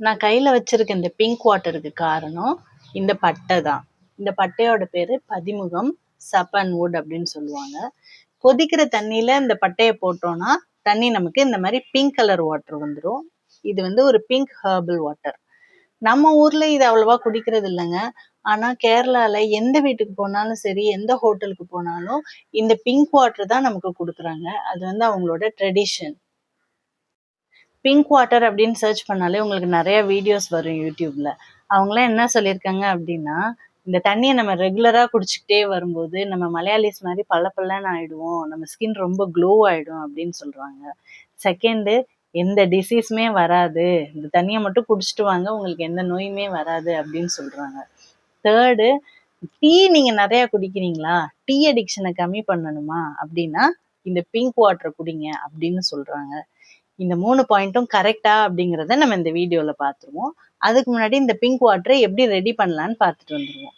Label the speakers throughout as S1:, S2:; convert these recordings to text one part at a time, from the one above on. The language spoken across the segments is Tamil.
S1: நான் கையில் வச்சிருக்க இந்த பிங்க் வாட்டருக்கு காரணம் இந்த பட்டை தான். இந்த பட்டையோட பேர் பதிமுகம் சப்பன் வுட் அப்படின்னு சொல்லுவாங்க. கொதிக்கிற தண்ணியில் இந்த பட்டையை போட்டோம்னா தண்ணி நமக்கு இந்த மாதிரி பிங்க் கலர் வாட்டர் வந்துடும் இது வந்து ஒரு பிங்க் ஹர்பல் வாட்டர் நம்ம ஊர்ல இது அவ்வளவா குடிக்கிறது இல்லைங்க. ஆனா கேரளால எந்த வீட்டுக்கு போனாலும் சரி எந்த ஹோட்டலுக்கு போனாலும் இந்த பிங்க் வாட்டர் தான் நமக்கு கொடுக்குறாங்க. அது வந்து அவங்களோட ட்ரெடிஷன் பிங்க் வாட்டர் அப்படின்னு சர்ச் பண்ணாலே உங்களுக்கு நிறைய வீடியோஸ் வரும் யூடியூப்ல அவங்களாம் என்ன சொல்லியிருக்காங்க அப்படின்னா இந்த தண்ணியை நம்ம ரெகுலரா குடிச்சுக்கிட்டே வரும்போது நம்ம மலையாளிஸ் மாதிரி பல பல்லன்னு ஆயிடுவோம். நம்ம ஸ்கின் ரொம்ப க்ளோ ஆயிடும் அப்படின்னு சொல்றாங்க. செகண்டு எந்த டிசீஸுமே வராது. இந்த தண்ணியை மட்டும் குடிச்சிட்டு வாங்க உங்களுக்கு எந்த நோயுமே வராது அப்படின்னு சொல்றாங்க. தேர்டு டீ நீங்க நிறைய குடிக்கிறீங்களா? டீ அடிக்ஷனை கம்மி பண்ணணுமா? அப்படின்னா இந்த பிங்க் வாட்டர் குடிங்க அப்படின்னு சொல்றாங்க. இந்த மூணு பாயிண்ட்டும் கரெக்டா அப்படிங்கிறத நம்ம இந்த வீடியோல பார்த்துருவோம். அதுக்கு முன்னாடி இந்த பிங்க் வாட்டரை எப்படி ரெடி பண்ணலான்னு பார்த்துட்டு வந்துருவோம்.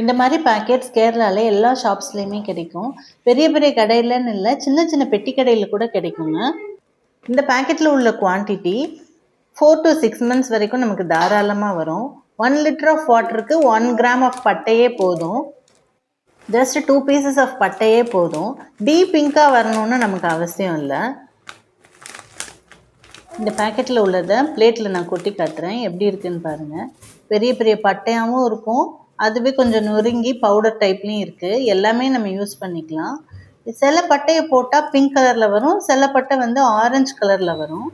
S1: இந்த மாதிரி பேக்கெட்ஸ் கேரளால எல்லா ஷாப்ஸ்லேயுமே கிடைக்கும். பெரிய பெரிய கடையிலன்னு இல்லை சின்ன சின்ன பெட்டி கடையில் கூட கிடைக்குங்க. இந்த பேக்கெட்டில் உள்ள quantity four to six months வரைக்கும் நமக்கு தாராளமாக வரும். ஒன் லிட்டர் ஆஃப் வாட்டருக்கு ஒன் கிராம் ஆஃப் பட்டையே போதும். ஜஸ்ட் டூ பீசஸ் ஆஃப் பட்டையே போதும். டீப் பிங்காக வரணும்னு நமக்கு அவசியம் இல்லை. இந்த பேக்கெட்டில் உள்ளதை பிளேட்டில் நான் கொட்டி காட்டுறேன். எப்படி இருக்குன்னு பாருங்கள் பெரிய பெரிய பட்டையாகவும் இருக்கும். அதுவே கொஞ்சம் நொறுங்கி பவுடர் டைப்லேயும் இருக்குது எல்லாமே நம்ம யூஸ் பண்ணிக்கலாம். சில பட்டையை போட்டால் பிங்க் கலரில் வரும். சில பட்டை வந்து ஆரஞ்சு கலரில் வரும்.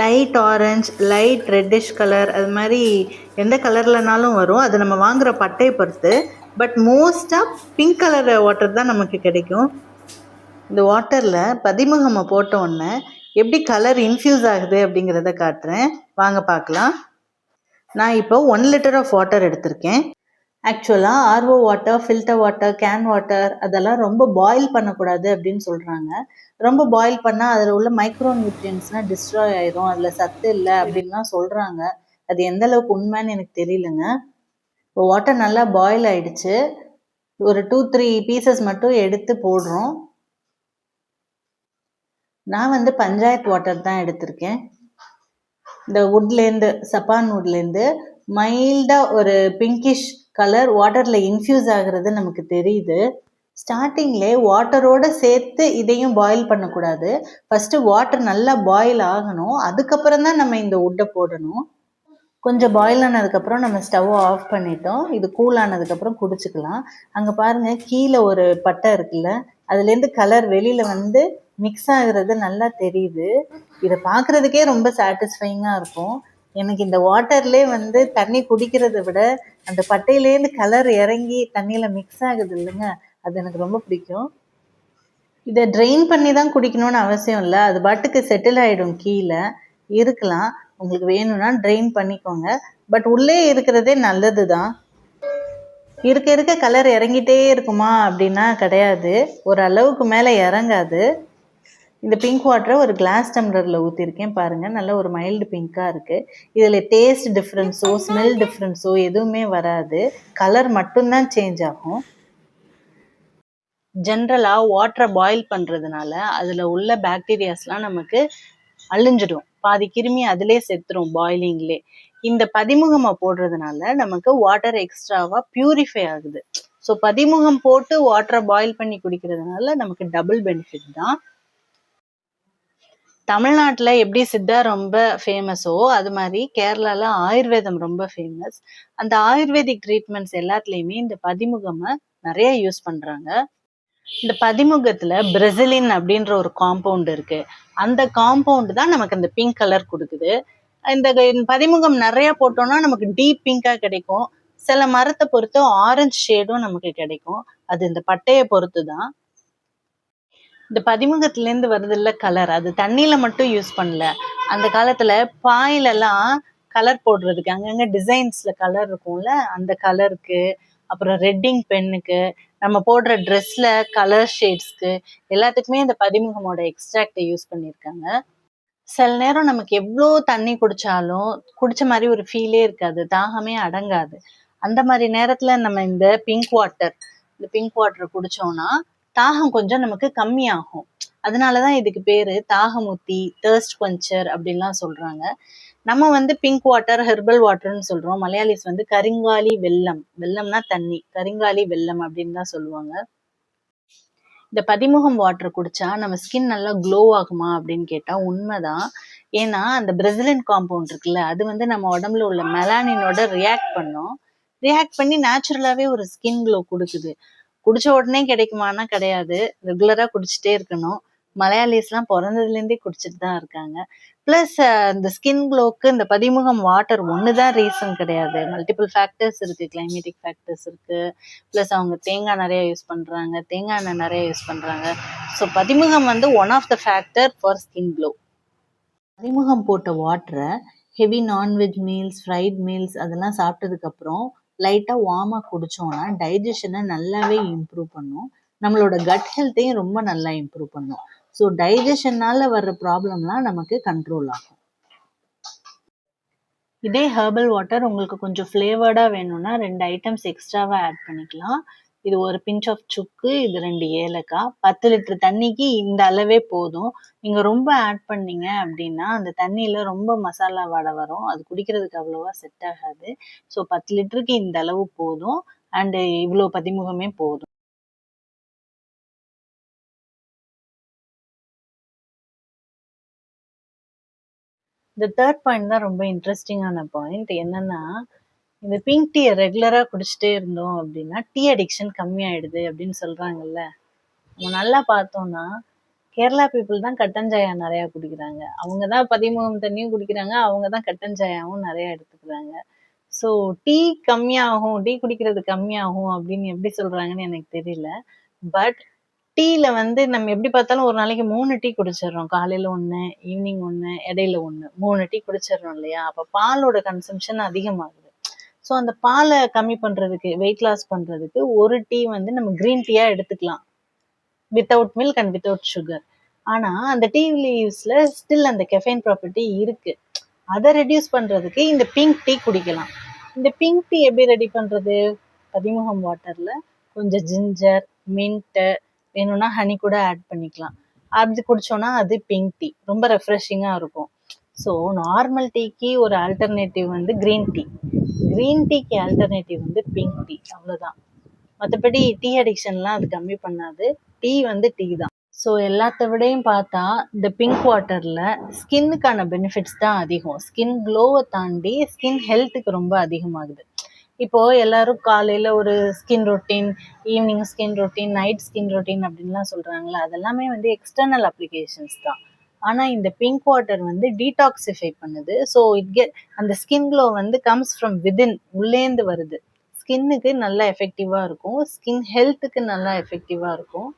S1: Light orange light reddish colour அது மாதிரி எந்த கலர்லனாலும் வரும். அது நம்ம வாங்குகிற பட்டையை பொறுத்து. பட் மோஸ்ட்டாக பிங்க் கலர் வாட்டர் தான் நமக்கு கிடைக்கும். இந்த வாட்டரில் பதிமுகமாக போட்ட உடனே எப்படி கலர் இன்ஃப்யூஸ் ஆகுது அப்படிங்கிறத காட்டுறேன். வாங்க பார்க்கலாம். நான் இப்போ ஒன் லிட்டர் ஆஃப் வாட்டர் எடுத்திருக்கேன். ஆக்சுவலாக RO water filter water can water அதெல்லாம் ரொம்ப பாயில் பண்ணக்கூடாது அப்படின்னு சொல்கிறாங்க ரொம்ப பாயில் பண்ணால் அதில் உள்ள மைக்ரோ நியூட்ரியன்ஸ்னால் டிஸ்ட்ராய் ஆயிரும். அதில் சத்து இல்லை அப்படின்லாம் சொல்கிறாங்க அது எந்த அளவுக்கு உண்மைன்னு எனக்கு தெரியலங்க. இப்போ வாட்டர் நல்லா பாயில் ஆயிடுச்சு. ஒரு டூ த்ரீ பீசஸ் மட்டும் எடுத்து போடுறோம். நான் வந்து பஞ்சாயத் வாட்டர் தான் எடுத்திருக்கேன். இந்த வுட்லேருந்து சப்பான் வுட்லேருந்து மைல்டாக ஒரு பிங்கிஷ் கலர் வாட்டரில் இன்ஃப்யூஸ் ஆகுறது நமக்கு தெரியுது. ஸ்டார்டிங்லே வாட்டரோட சேர்த்து இதையும் பாயில் பண்ணக்கூடாது. ஃபஸ்ட்டு வாட்டர் நல்லா பாயில் ஆகணும். அதுக்கப்புறம் தான் நம்ம இந்த உட்டை போடணும். கொஞ்சம் பாயில் ஆனதுக்கப்புறம் நம்ம ஸ்டவ்வை ஆஃப் பண்ணிட்டோம். இது கூல் ஆனதுக்கப்புறம் குடிச்சுக்கலாம். அங்கே பாருங்கள் கீழே ஒரு பட்டை இருக்குல்ல அதுலேருந்து கலர் வெளியில் வந்து மிக்ஸ் ஆகுறது நல்லா தெரியுது. இதை பார்க்குறதுக்கே ரொம்ப சாட்டிஸ்ஃபைங்காக இருக்கும். எனக்கு இந்த வாட்டர்லேயே வந்து தண்ணி குடிக்கிறத விட அந்த பட்டையிலேருந்து கலர் இறங்கி தண்ணியில் மிக்ஸ் ஆகுது இல்லைங்க அது எனக்கு ரொம்ப பிடிக்கும். இதை ட்ரெயின் பண்ணி தான் குடிக்கணும்னு அவசியம் இல்லை அது பாட்டுக்கு செட்டில் ஆகிடும் கீழே. இருக்கலாம் உங்களுக்கு வேணும்னா ட்ரெயின் பண்ணிக்கோங்க. பட் உள்ளே இருக்கிறதே நல்லது தான் இருக்க இருக்க கலர் இறங்கிட்டே இருக்குமா அப்படின்னா கிடையாது. ஒரு அளவுக்கு மேலே இறங்காது. இந்த பிங்க் வாட்டரை ஒரு கிளாஸ் டம்ளரில் ஊற்றிருக்கேன் பாருங்கள் நல்ல ஒரு மைல்டு பிங்க்காக இருக்குது இதில் டேஸ்ட் டிஃப்ரென்ஸோ ஸ்மெல் டிஃப்ரென்ஸோ எதுவுமே வராது. கலர் மட்டும்தான் சேஞ்ச் ஆகும். ஜென்ரலாக வாட்டரை பாயில் பண்ணுறதுனால அதில் உள்ள பாக்டீரியாஸ்லாம் நமக்கு அழிஞ்சிடும். பாதி கிருமி அதிலே செத்துரும் பாயிலிங்லே இந்த பதிமுகமாக போடுறதுனால நமக்கு வாட்டர் எக்ஸ்ட்ராவாக பியூரிஃபை ஆகுது. ஸோ பதிமுகம் போட்டு வாட்டரை பாயில் பண்ணி குடிக்கிறதுனால நமக்கு டபுள் பெனிஃபிட் தான். தமிழ்நாட்டில் எப்படி சித்தா ரொம்ப ஃபேமஸோ அது மாதிரி கேரளால ஆயுர்வேதம் ரொம்ப ஃபேமஸ் அந்த ஆயுர்வேதிக் ட்ரீட்மெண்ட்ஸ் எல்லாத்துலேயுமே இந்த பதிமுகமை நிறைய யூஸ் பண்ணுறாங்க இந்த பதிமுகத்துல பிரசிலின் அப்படின்ற ஒரு காம்பவுண்ட் இருக்கு. அந்த காம்பவுண்ட் தான் நமக்கு அந்த பிங்க் கலர் கொடுக்குது. இந்த பதிமுகம் நிறைய போட்டோம்னா நமக்கு டீப் பிங்கா கிடைக்கும். சில மரத்தை பொறுத்து ஆரஞ்சு ஷேடும் நமக்கு கிடைக்கும். அது இந்த பட்டையை பொறுத்து தான் இந்த பதிமுகத்துலேருந்து வருதுல்ல கலர் அது தண்ணியில் மட்டும் யூஸ் பண்ணல. அந்த காலத்தில் பாயிலெல்லாம் கலர் போடுறதுக்கு அங்கங்கே டிசைன்ஸில் கலர் இருக்கும்ல அந்த கலருக்கு அப்புறம் ரெட்டிங் பென்னுக்கு நம்ம போடுற ட்ரெஸ்ஸில் கலர் ஷேட்ஸ்க்கு எல்லாத்துக்குமே இந்த பதிமுகமோட எக்ஸ்ட்ராக்டை யூஸ் பண்ணியிருக்காங்க. சில நேரம் நமக்கு எவ்வளோ தண்ணி குடித்தாலும் குடித்த மாதிரி ஒரு ஃபீலே இருக்காது தாகமே அடங்காது. அந்த மாதிரி நேரத்தில் நம்ம இந்த பிங்க் வாட்டர் இந்த பிங்க் வாட்டர் குடித்தோம்னா தாகம் கொஞ்சம் நமக்கு கம்மியாகும். அதனாலதான் இதுக்கு பேரு தாகமுத்தி தேர்ஸ்ட் பஞ்சர் அப்படின்லாம் சொல்றாங்க. நம்ம வந்து பிங்க் வாட்டர் ஹெர்பல் வாட்டர்னு சொல்றோம். மலையாளிஸ் வந்து கரிங்காலி வெள்ளம் வெள்ளம்னா தண்ணி. கரிங்காலி வெள்ளம் அப்படின்னு தான் சொல்லுவாங்க. இந்த பதிமுகம் வாட்டர் குடிச்சா நம்ம ஸ்கின் நல்லா க்ளோ ஆகுமா அப்படின்னு கேட்டா உண்மைதான். ஏன்னா அந்த பிரசிலின் காம்பவுண்ட் இருக்குல்ல அது வந்து நம்ம உடம்புல உள்ள மெலானினோட ரியாக்ட் பண்ணும். ரியாக்ட் பண்ணி நேச்சுரலாவே ஒரு ஸ்கின் க்ளோ கொடுக்குது. குடிச்ச உடனே கிடைக்குமானா கிடையாது. ரெகுலரா குடிச்சிட்டே இருக்கணும். மலையாளிஸ்லாம் பிறந்ததுலேருந்தே குடிச்சிட்டு தான் இருக்காங்க. ப்ளஸ் இந்த ஸ்கின் க்ளோக்கு இந்த பதிமுகம் வாட்டர் ஒன்று தான் ரீசன் கிடையாது. மல்டிபிள் ஃபேக்டர்ஸ் இருக்குது கிளைமேட்டிக் ஃபேக்டர்ஸ் இருக்குது ப்ளஸ் அவங்க தேங்காய் நிறைய யூஸ் பண்ணுறாங்க தேங்காய் எண்ணெய் நிறைய யூஸ் பண்ணுறாங்க ஸோ பதிமுகம் வந்து one of the factor for skin glow பதிமுகம் போட்ட வாட்டரை heavy non veg meals fried meals அதெல்லாம் சாப்பிட்டதுக்கப்புறம் லைட்டாக வார்மாக குடித்தோன்னா டைஜஷனை நல்லாவே இம்ப்ரூவ் பண்ணும். நம்மளோட கட் ஹெல்த்தையும் ரொம்ப நல்லா இம்ப்ரூவ் பண்ணும். ஸோ டைஜஷனால் வர்ற ப்ராப்ளம்லாம் நமக்கு கண்ட்ரோல் ஆகும். இதே ஹெர்பல் வாட்டர் உங்களுக்கு கொஞ்சம் ஃப்ளேவர்டாக வேணும்னா ரெண்டு ஐட்டம்ஸ் எக்ஸ்ட்ராவாக ஆட் பண்ணிக்கலாம். இது ஒரு பிஞ்ச் ஆஃப் சுக்கு இது ரெண்டு ஏலக்காய். பத்து லிட்டர் தண்ணிக்கு இந்த அளவே போதும். நீங்கள் ரொம்ப ஆட் பண்ணீங்க அப்படின்னா அந்த தண்ணியில் ரொம்ப மசாலா வடை வரும். அது குடிக்கிறதுக்கு அவ்வளோவா செட் ஆகாது. ஸோ பத்து லிட்டருக்கு இந்த அளவு போதும். அண்டு இவ்வளோ பதிமுகமே போதும். இந்த தேர்ட் பாயிண்ட் தான் ரொம்ப இன்ட்ரெஸ்டிங்கான பாயிண்ட் என்னன்னா இந்த பிங்க் டீயை ரெகுலராக குடிச்சிட்டே இருந்தோம் அப்படின்னா டீ அடிக்ஷன் கம்மியாயிடுது அப்படின்னு சொல்கிறாங்கல்ல நம்ம நல்லா பார்த்தோம்னா கேரளா பீப்புள் தான் கட்டஞ்சாயா நிறையா குடிக்கிறாங்க. அவங்க தான் பதிமுகம் தண்ணியும் குடிக்கிறாங்க. அவங்க தான் கட்டஞ்சாயாவும் நிறையா எடுத்துக்கிறாங்க. ஸோ டீ கம்மியாகும் டீ குடிக்கிறது கம்மியாகும் அப்படின்னு எப்படி சொல்கிறாங்கன்னு எனக்கு தெரியல. பட் டீல வந்து நம்ம எப்படி பார்த்தாலும் ஒரு நாளைக்கு மூணு டீ குடிச்சிடுறோம். காலையில ஒன்று ஈவினிங் ஒன்று இடையில ஒன்று மூணு டீ குடிச்சிடுறோம் இல்லையா? அப்போ பாலோட கன்சம்ஷன் அதிகமாகுது. ஸோ அந்த பாலை கம்மி பண்ணுறதுக்கு வெயிட் லாஸ் பண்ணுறதுக்கு ஒரு டீ வந்து நம்ம க்ரீன் டீயாக எடுத்துக்கலாம். Without milk and without sugar ஆனால் அந்த டீ லீவ்ஸில் ஸ்டில் அந்த கெஃபைன் ப்ராப்பர்ட்டி இருக்குது அதை ரெடியூஸ் பண்ணுறதுக்கு இந்த பிங்க் டீ குடிக்கலாம். இந்த பிங்க் டீ எப்படி ரெடி பண்ணுறது பதிமுகம் வாட்டரில் கொஞ்சம் ஜிஞ்சர் மின்ட்டு வேணும்னா ஹனி கூட ஆட் பண்ணிக்கலாம். அப்படி குடித்தோன்னா அது பிங்க் டீ ரொம்ப ரெஃப்ரெஷிங்காக இருக்கும். ஸோ நார்மல் டீக்கு ஒரு ஆல்டர்னேட்டிவ் வந்து க்ரீன் டீ க்ரீன் டீக்கு ஆல்டர்னேட்டிவ் வந்து பிங்க் டீ அவ்வளோதான் மற்றபடி டீ அடிக்ஷன்லாம் அது கம்மி பண்ணாது. டீ வந்து டீ தான். ஸோ எல்லாத்த விடையும் பார்த்தா இந்த பிங்க் வாட்டரில் ஸ்கின்னுக்கான பெனிஃபிட்ஸ் தான் அதிகம். ஸ்கின் க்ளோவை தாண்டி ஸ்கின் ஹெல்த்துக்கு ரொம்ப அதிகமாகுது. இப்போ எல்லாரும் காலையில ஒரு skin routine evening skin routine night skin routine அப்படின்லாம் சொல்றாங்களா அதெல்லாமே வந்து எக்ஸ்டர்னல் அப்ளிகேஷன்ஸ் தான். ஆனால் இந்த பிங்க் வாட்டர் வந்து டீடாக்சிஃபை பண்ணுது. ஸோ இட் கெட் அந்த ஸ்கின் க்ளோ வந்து கம்ஸ் ஃப்ரம் விதின் உள்ளேந்து வருது. ஸ்கின்னுக்கு நல்லா எஃபெக்டிவாக இருக்கும். ஸ்கின் ஹெல்த்துக்கு நல்லா எஃபெக்டிவாக இருக்கும்.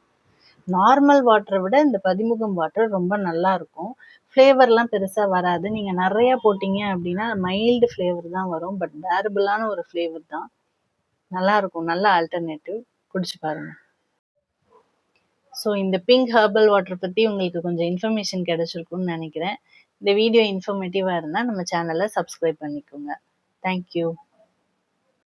S1: நார்மல் வாட்டரை விட இந்த பதிமுகம் வாட்டர் ரொம்ப நல்லா இருக்கும். ஃப்ளேவர்லாம் பெருசாக வராது. நீங்கள் நிறையா போட்டிங்க அப்படின்னா மைல்டு ஃப்ளேவர் தான் வரும். பட் பேரபிளான ஒரு ஃப்ளேவர் தான். நல்லாயிருக்கும் நல்ல ஆல்டர்னேட்டிவ் குடிச்சு பாருங்கள் ஸோ இந்த பிங்க் ஹர்பல் வாட்டர் பற்றி உங்களுக்கு கொஞ்சம் இன்ஃபர்மேஷன் கிடச்சிருக்குன்னு நினைக்கிறேன். இந்த வீடியோ இன்ஃபர்மேட்டிவாக இருந்தால் நம்ம சேனலை சப்ஸ்கிரைப் பண்ணிக்கோங்க. தேங்க்யூ